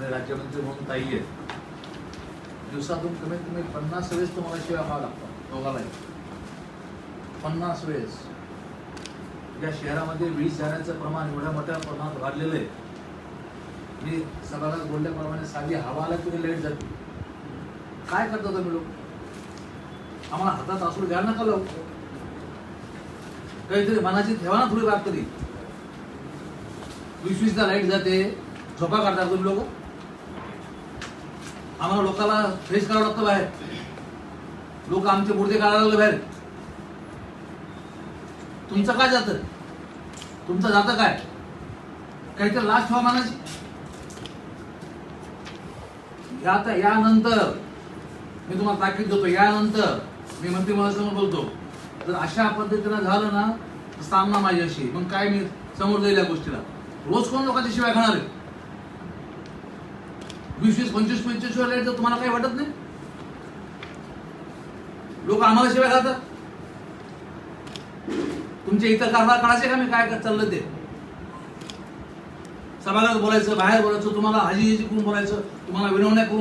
आणि राज्यमंत्री म्हणून ताई आहेत. दिवसातून कमीत कमी पन्नास वेळेस तुम्हाला शिवाय व्हावं लागतात दोघालाही पन्नास वेळेस. या शहरामध्ये वीज जाण्याचं प्रमाण एवढ्या मोठ्या प्रमाणात वाढलेलं आहे. मी सगळ्यांना बोलल्याप्रमाणे साधी हवा आला तरी लेट जाते. काय करता तुम्ही लोक? आम्हाला हातात आसूड द्या नका लोक काहीतरी मनाची ठेवा ना थोडी बाब तरी वीस वीसला लाइट जाते. झोपा काढता तुम्ही लोक? आम्हाला लोकांना फ्रेश करावं लागतं बाहेर. लोक आमचे मुर्दे काढायला लागले बाहेर. तुमचं काय जातं? तुमचं जातं काय? काहीतरी लास्ट ठेवा मनाची या आता यानंतर मी तुम्हाला ताकीद देतो यानंतर मी मंत्रिमंडळासमोर बोलतो. जर अशा पद्धतीनं झालं ना तर सामना माझ्याशी. मग काय मी समोर जाईल या गोष्टीला? रोज कोण लोकांच्या शिवाय खाणार आहे? वीस वीस पंचवीस पंचवीस वेळा लाइट तर तुम्हाला काही वाटत नाही? लोक आम्हाला शिवाय खातात. तुमच्या इतर कारभार काढायचे का मी? काय चाललं ते? सभागृहात बोलायचं बाहेर बोलायचं तुम्हाला हजी हाजी करून बोलायचं तुम्हाला विनवण्या करून